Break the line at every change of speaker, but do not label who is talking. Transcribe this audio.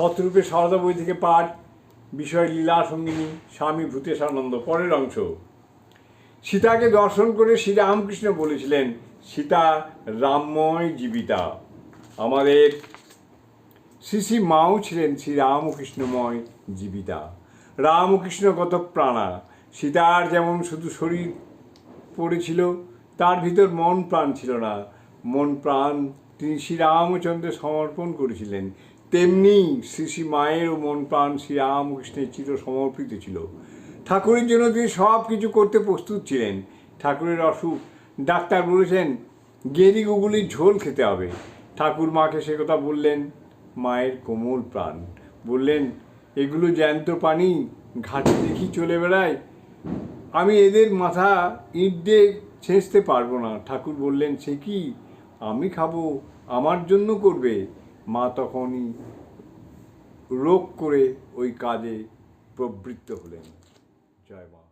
শতরূপে সারদা বই থেকে পাঠ, বিষয় লীলা, সঙ্গিনী, স্বামী ভূতেশানন্দ, পরের অংশ। সীতাকে দর্শন করে শ্রীরামকৃষ্ণ বলেছিলেন, সীতা রামময় জীবিতা। আমাদের শ্রী শ্রী মাও ছিলেন শ্রী রামকৃষ্ণময় জীবিতা। রামকৃষ্ণগত প্রাণা। সীতার যেমন শুধু শরীর পড়েছিল, তার ভিতর মন প্রাণ ছিল না। মন প্রাণ তিনি শ্রীরামচন্দ্রে সমর্পণ করেছিলেন। তেমনি শ্রী শ্রী মায়েরও মন প্রাণ শ্রীরামকৃষ্ণের চির সমর্পিত ছিল। ঠাকুরের জন্য তিনি সব কিছু করতে প্রস্তুত ছিলেন। ঠাকুরের অসুখ। ডাক্তার বলেছেন গেরি গুগুলির ঝোল খেতে হবে। ঠাকুর মাকে সে কথা বললেন, মায়ের কোমল প্রাণ। বললেন, এগুলো জ্যান্ত পানি, ঘাটে দেখি চলে বেড়ায়। আমি এদের মাথা ইট দিয়ে ছেঁচতে পারব না। ঠাকুর বললেন, সে কি? আমি খাব। আমার জন্য করবে? মা তখনই রোগ করে ওই কাজে প্রবৃত্ত হলেন। জয় মা।